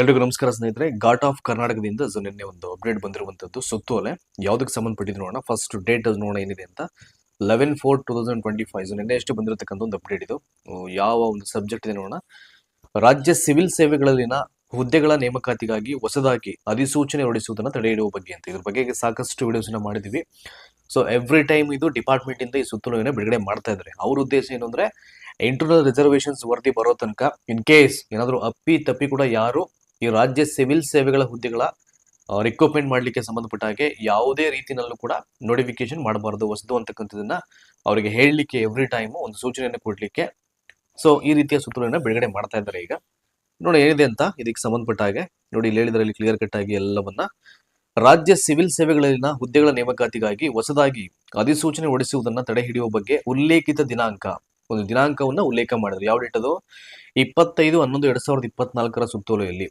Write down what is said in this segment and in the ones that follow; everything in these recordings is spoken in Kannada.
ಎಲ್ರಿಗೂ ನಮಸ್ಕಾರ ಸ್ನೇಹಿತರೆ, ಘಾಟ್ ಆಫ್ ಕರ್ನಾಟಕದಿಂದ ನಿನ್ನೆ ಒಂದು ಅಪ್ಡೇಟ್ ಬಂದಿರುವಂತದ್ದು ಸುತ್ತೋಲೆ. ಯಾವುದಕ್ಕೆ ಸಂಬಂಧಪಟ್ಟಿದ್ದು ನೋಡೋಣ. ಫಸ್ಟ್ ಡೇಟ್ ನೋಡೋಣ ಏನಿದೆ ಅಂತ. Eleven four two thousand twenty five so ನಿನ್ನೆ ಎಷ್ಟು ಬಂದಿರತಕ್ಕಂಥ ಒಂದು ಅಪ್ಡೇಟ್ ಇದು. ಯಾವ ಒಂದು ಸಬ್ಜೆಕ್ಟ್ ಇದೆ ನೋಡೋಣ. ರಾಜ್ಯ ಸಿವಿಲ್ ಸೇವೆಗಳಲ್ಲಿನ ಹುದ್ದೆಗಳ ನೇಮಕಾತಿಗಾಗಿ ಹೊಸದಾಗಿ ಅಧಿಸೂಚನೆ ಹೊರಡಿಸುವುದನ್ನು ತಡೆ ಹಿಡಿಯುವ ಬಗ್ಗೆ ಅಂತ. ಇದ್ರ ಬಗ್ಗೆ ಸಾಕಷ್ಟು ವಿಡಿಯೋಸ್ ಮಾಡಿದೀವಿ. ಸೊ ಎವ್ರಿ ಟೈಮ್ ಇದು ಡಿಪಾರ್ಟ್ಮೆಂಟ್ ಇಂದ ಈ ಸುತ್ತೋಲೆಯನ್ನು ಬಿಡುಗಡೆ ಮಾಡ್ತಾ ಇದ್ದಾರೆ. ಅವ್ರ ಉದ್ದೇಶ ಏನು ಅಂದ್ರೆ ಇಂಟರ್ನಲ್ ರಿಸರ್ವೇಶನ್ಸ್ ವರದಿ ಬರೋ ತನಕ ಇನ್ ಕೇಸ್ ಏನಾದರೂ ಅಪ್ಪಿ ತಪ್ಪಿ ಕೂಡ ಯಾರು ಈ ರಾಜ್ಯ ಸಿವಿಲ್ ಸೇವೆಗಳ ಹುದ್ದೆಗಳ ರಿಕ್ರೂಟ್ಮೆಂಟ್ ಮಾಡಲಿಕ್ಕೆ ಸಂಬಂಧಪಟ್ಟ ಹಾಗೆ ಯಾವುದೇ ರೀತಿಯಲ್ಲೂ ಕೂಡ ನೋಟಿಫಿಕೇಶನ್ ಮಾಡಬಾರದು, ಹೊಸದು ಅಂತಕ್ಕಂಥದ್ದನ್ನ ಅವರಿಗೆ ಹೇಳಲಿಕ್ಕೆ ಎವ್ರಿ ಟೈಮು ಒಂದು ಸೂಚನೆಯನ್ನು ಕೊಡಲಿಕ್ಕೆ. ಸೊ ಈ ರೀತಿಯ ಸುತ್ತೋಲೆಯನ್ನು ಬಿಡುಗಡೆ ಮಾಡ್ತಾ ಇದ್ದಾರೆ ಈಗ. ನೋಡಿ, ಏನಿದೆ ಅಂತ ಇದಕ್ಕೆ ಸಂಬಂಧಪಟ್ಟ ಹಾಗೆ. ನೋಡಿ, ಇಲ್ಲಿ ಹೇಳಿದ್ರಲ್ಲಿ ಕ್ಲಿಯರ್ ಕಟ್ ಆಗಿ ಎಲ್ಲವನ್ನ. ರಾಜ್ಯ ಸಿವಿಲ್ ಸೇವೆಗಳಲ್ಲಿನ ಹುದ್ದೆಗಳ ನೇಮಕಾತಿಗಾಗಿ ಹೊಸದಾಗಿ ಅಧಿಸೂಚನೆ ಹೊರಡಿಸುವುದನ್ನ ತಡೆ ಹಿಡಿಯುವ ಬಗ್ಗೆ ಉಲ್ಲೇಖಿತ ದಿನಾಂಕ. ಒಂದು ದಿನಾಂಕವನ್ನ ಉಲ್ಲೇಖ ಮಾಡಿದ್ರು. ಯಾವ ಡೇಟ್ ಅದು ಇಪ್ಪತ್ತೈದು ಹನ್ನೊಂದು ಎರಡ್ ಸಾವಿರದ ಇಪ್ಪತ್ನಾಲ್ಕರ ಸುತ್ತೋಲೆಯಲ್ಲಿ.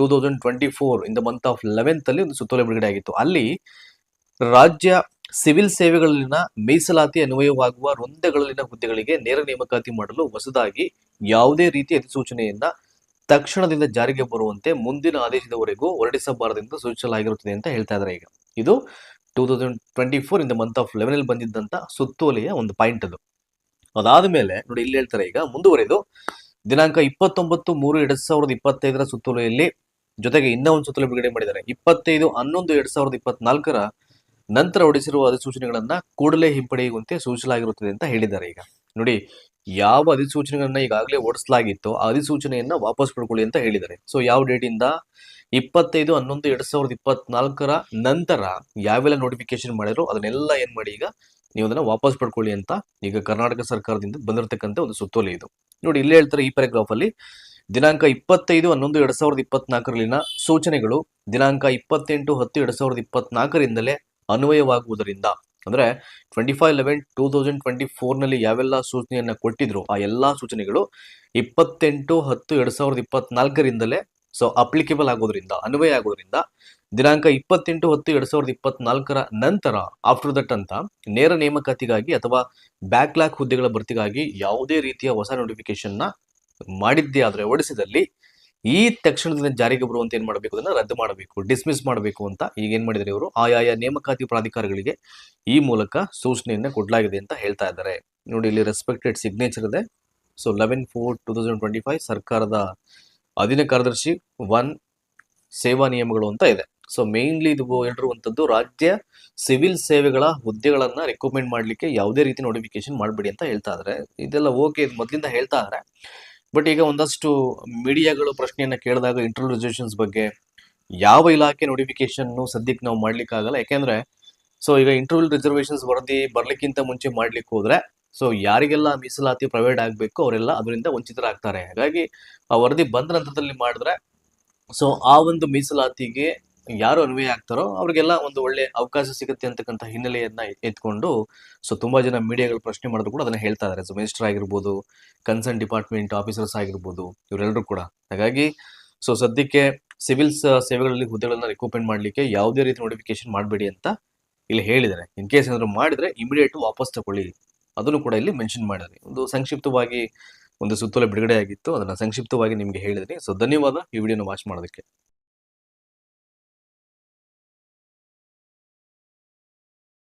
Two thousand twenty four in month of eleventh ಅಲ್ಲಿ ಒಂದು ಸುತ್ತೋಲೆ ಬಿಡುಗಡೆ ಆಗಿತ್ತು. ಅಲ್ಲಿ ರಾಜ್ಯ ಸಿವಿಲ್ ಸೇವೆಗಳಲ್ಲಿನ ಮೀಸಲಾತಿ ಅನ್ವಯವಾಗುವ ವೃಂದಗಳಲ್ಲಿನ ಹುದ್ದೆಗಳಿಗೆ ನೇರ ನೇಮಕಾತಿ ಮಾಡಲು ಹೊಸದಾಗಿ ಯಾವುದೇ ರೀತಿಯ ಅಧಿಸೂಚನೆಯನ್ನ ತಕ್ಷಣದಿಂದ ಜಾರಿಗೆ ಬರುವಂತೆ ಮುಂದಿನ ಆದೇಶದವರೆಗೂ ಹೊರಡಿಸಬಾರದೆಂದು ಸೂಚಿಸಲಾಗಿರುತ್ತದೆ ಅಂತ ಹೇಳ್ತಾ ಇದ್ದಾರೆ ಈಗ. ಇದು two thousand twenty four in month of eleven ಅಲ್ಲಿ ಬಂದಿದ್ದಂತ ಸುತ್ತೋಲೆಯ ಒಂದು ಪಾಯಿಂಟ್ ಅದು. ಅದಾದ ಮೇಲೆ ನೋಡಿ ಇಲ್ಲಿ ಹೇಳ್ತಾರೆ ಈಗ ಮುಂದುವರೆದು ದಿನಾಂಕ ಇಪ್ಪತ್ತೊಂಬತ್ತು ಮೂರು ಎರಡ್ ಸಾವಿರದ ಇಪ್ಪತ್ತೈದರ ಸುತ್ತೋಲೆಯಲ್ಲಿ ಜೊತೆಗೆ ಇನ್ನೂ ಒಂದು ಸುತ್ತಲೂ ಬಿಡುಗಡೆ ಮಾಡಿದ್ದಾರೆ. ಇಪ್ಪತ್ತೈದು, ಹನ್ನೊಂದು, ಎರಡ್ ಸಾವಿರದ ಇಪ್ಪತ್ನಾಲ್ಕರ ನಂತರ ಹೊರಡಿಸಿರುವ ಅಧಿಸೂಚನೆಗಳನ್ನ ಕೂಡಲೇ ಹಿಂಪಡೆಯುವಂತೆ ಸೂಚಿಸಲಾಗಿರುತ್ತದೆ ಅಂತ ಹೇಳಿದ್ದಾರೆ ಈಗ. ನೋಡಿ, ಯಾವ ಅಧಿಸೂಚನೆಗಳನ್ನ ಈಗಾಗಲೇ ಓಡಿಸಲಾಗಿತ್ತು ಆ ಅಧಿಸೂಚನೆಯನ್ನ ವಾಪಸ್ ಪಡ್ಕೊಳ್ಳಿ ಅಂತ ಹೇಳಿದ್ದಾರೆ. ಸೊ ಯಾವ ಡೇಟ್ ಇಂದ? ಇಪ್ಪತ್ತೈದು, ಹನ್ನೊಂದು, ಎರಡ್ ಸಾವಿರದ ಇಪ್ಪತ್ನಾಲ್ಕರ ನಂತರ ಯಾವೆಲ್ಲ ನೋಟಿಫಿಕೇಶನ್ ಮಾಡಿದ್ರು ಅದನ್ನೆಲ್ಲ ಏನ್ ಮಾಡಿ ಈಗ ನೀವು ಅದನ್ನ ವಾಪಸ್ ಪಡ್ಕೊಳ್ಳಿ ಅಂತ ಈಗ ಕರ್ನಾಟಕ ಸರ್ಕಾರದಿಂದ ಬಂದಿರತಕ್ಕಂಥ ಒಂದು ಸುತ್ತೋಲೆ ಇದು. ನೋಡಿ, ಇಲ್ಲೇ ಹೇಳ್ತಾರೆ ಈ ಪ್ಯಾರಾಗ್ರಾಫ್ ಅಲ್ಲಿ ದಿನಾಂಕ ಇಪ್ಪತ್ತೈದು ಹನ್ನೊಂದು ಎರಡ್ ಸಾವಿರದ ಇಪ್ಪತ್ನಾಲ್ಕರಲ್ಲಿನ ಸೂಚನೆಗಳು ದಿನಾಂಕ ಇಪ್ಪತ್ತೆಂಟು ಹತ್ತು ಎರಡ್ ಸಾವಿರದ ಇಪ್ಪತ್ನಾಲ್ಕರಿಂದಲೇ ಅನ್ವಯವಾಗುವುದರಿಂದ, ಅಂದ್ರೆ twenty five eleven two thousand twenty ಫೋರ್ನಲ್ಲಿ ಯಾವೆಲ್ಲ ಸೂಚನೆಯನ್ನ ಕೊಟ್ಟಿದ್ರು ಆ ಎಲ್ಲಾ ಸೂಚನೆಗಳು ಇಪ್ಪತ್ತೆಂಟು ಹತ್ತು ಎರಡ್ ಸಾವಿರದ ಇಪ್ಪತ್ನಾಲ್ಕರಿಂದಲೇ ಸೊ ಅಪ್ಲಿಕೇಬಲ್ ಆಗೋದ್ರಿಂದ, ಅನ್ವಯ ಆಗೋದ್ರಿಂದ ದಿನಾಂಕ ಇಪ್ಪತ್ತೆಂಟು ಹತ್ತು ಎರಡ್ ಸಾವಿರದ ಇಪ್ಪತ್ನಾಲ್ಕರ ನಂತರ ಆಫ್ಟರ್ ದಟ್ ಅಂತ ನೇರ ನೇಮಕಾತಿಗಾಗಿ ಅಥವಾ ಬ್ಯಾಕ್ಲಾಕ್ ಹುದ್ದೆಗಳ ಭರ್ತಿಗಾಗಿ ಯಾವುದೇ ರೀತಿಯ ಹೊಸ ನೋಟಿಫಿಕೇಶನ್ನ ಮಾಡಿದ್ದೇ ಆದರೆ ಹೊಡಿಸಿದಲ್ಲಿ ಈ ತಕ್ಷಣದಿಂದ ಜಾರಿಗೆ ಬರುವಂತೆ ಏನು ಮಾಡಬೇಕು ಅದನ್ನು ರದ್ದು ಮಾಡಬೇಕು ಡಿಸ್ಮಿಸ್ ಮಾಡಬೇಕು ಅಂತ ಈಗ ಏನು ಮಾಡಿದ್ದಾರೆ ಇವರು? ಆಯಾಯ ನೇಮಕಾತಿ ಪ್ರಾಧಿಕಾರಗಳಿಗೆ ಈ ಮೂಲಕ ಸೂಚನೆಯನ್ನು ಕೊಡಲಾಗಿದೆ ಅಂತ ಹೇಳ್ತಾ ಇದ್ದಾರೆ. ನೋಡಿ, ಇಲ್ಲಿ ರೆಸ್ಪೆಕ್ಟೆಡ್ ಸಿಗ್ನೇಚರ್ ಇದೆ. So eleven four two thousand twenty five ಸರ್ಕಾರದ ಅಧೀನ ಕಾರ್ಯದರ್ಶಿ ಒನ್ ಸೇವಾ ನಿಯಮಗಳು ಅಂತ ಇದೆ. ಸೊ ಮೇನ್ಲಿ ಇದು ಹೇಳಿರುವಂಥದ್ದು ರಾಜ್ಯ ಸಿವಿಲ್ ಸೇವೆಗಳ ಹುದ್ದೆಗಳನ್ನ ರೆಕಮೆಂಡ್ ಮಾಡಲಿಕ್ಕೆ ಯಾವುದೇ ರೀತಿ ನೋಟಿಫಿಕೇಶನ್ ಮಾಡಬೇಡಿ ಅಂತ ಹೇಳ್ತಾ ಇದ್ದಾರೆ. ಇದೆಲ್ಲ ಓಕೆ ಇದು ಮೊದಲಿಂದ ಹೇಳ್ತಾ ಇದ್ದಾರೆ. ಬಟ್ ಈಗ ಒಂದಷ್ಟು ಮೀಡಿಯಾಗಳು ಪ್ರಶ್ನೆಯನ್ನು ಕೇಳಿದಾಗ ಇಂಟರ್ವ್ಯೂ ರಿಸರ್ವೇಷನ್ಸ್ ಬಗ್ಗೆ ಯಾವ ಇಲಾಖೆ ನೋಟಿಫಿಕೇಶನ್ ಸದ್ಯಕ್ಕೆ ನಾವು ಮಾಡ್ಲಿಕ್ಕೆ ಆಗಲ್ಲ ಯಾಕೆಂದ್ರೆ ಸೊ ಈಗ ಇಂಟರ್ವ್ಯೂ ರಿಸರ್ವೇಷನ್ಸ್ ವರದಿ ಬರಲಿಕ್ಕಿಂತ ಮುಂಚೆ ಮಾಡ್ಲಿಕ್ಕೆ ಹೋದ್ರೆ ಸೊ ಯಾರಿಗೆಲ್ಲ ಮೀಸಲಾತಿ ಪ್ರೈವೇಟ್ ಆಗಬೇಕು, ಅವರೆಲ್ಲ ಅದರಿಂದ ವಂಚಿತರಾಗ್ತಾರೆ. ಹಾಗಾಗಿ ಆ ವರದಿ ಬಂದ ನಂತರದಲ್ಲಿ ಮಾಡಿದ್ರೆ ಸೊ ಆ ಒಂದು ಮೀಸಲಾತಿಗೆ ಯಾರು ಅನ್ವಯ ಆಗ್ತಾರೋ ಅವ್ರಿಗೆಲ್ಲ ಒಂದು ಒಳ್ಳೆ ಅವಕಾಶ ಸಿಗುತ್ತೆ ಅಂತಕ್ಕಂಥ ಹಿನ್ನೆಲೆಯನ್ನ ಎತ್ಕೊಂಡು ಸೊ ತುಂಬಾ ಜನ ಮೀಡಿಯಾಗಳು ಪ್ರಶ್ನೆ ಮಾಡೋದು ಕೂಡ ಅದನ್ನ ಹೇಳ್ತಾ ಇದ್ದಾರೆ ಸೊ ಮಿನಿಸ್ಟರ್ ಆಗಿರ್ಬೋದು ಕನ್ಸರ್ನ್ ಡಿಪಾರ್ಟ್ಮೆಂಟ್ ಆಫೀಸರ್ಸ್ ಆಗಿರ್ಬೋದು ಇವರೆಲ್ಲರೂ ಕೂಡ. ಹಾಗಾಗಿ ಸೊ ಸದ್ಯಕ್ಕೆ ಸಿವಿಲ್ ಸೇವೆಗಳಲ್ಲಿ ಹುದ್ದೆಗಳನ್ನ ರಿಕ್ರೂಟ್ಮೆಂಟ್ ಮಾಡ್ಲಿಕ್ಕೆ ಯಾವುದೇ ರೀತಿ ನೋಟಿಫಿಕೇಶನ್ ಮಾಡಬೇಡಿ ಅಂತ ಇಲ್ಲಿ ಹೇಳಿದ್ದಾರೆ. ಇನ್ ಕೇಸ್ ಏನಾದ್ರು ಮಾಡಿದ್ರೆ ಇಮಿಡಿಯೇಟ್ ವಾಪಸ್ ತಗೊಳ್ಳಿ ಅದನ್ನು ಕೂಡ ಇಲ್ಲಿ ಮೆನ್ಷನ್ ಮಾಡಿದ್ದಾರೆ. ಒಂದು ಸಂಕ್ಷಿಪ್ತವಾಗಿ ಒಂದು ಸುತ್ತೋಲೆ ಬಿಡುಗಡೆ ಆಗಿತ್ತು ಅದನ್ನ ಸಂಕ್ಷಿಪ್ತವಾಗಿ ನಿಮ್ಗೆ ಹೇಳಿದ್ರಿ ಸೊ ಧನ್ಯವಾದ. ಈ ವಿಡಿಯೋನ ವಾಚ್ ಮಾಡೋದಕ್ಕೆ.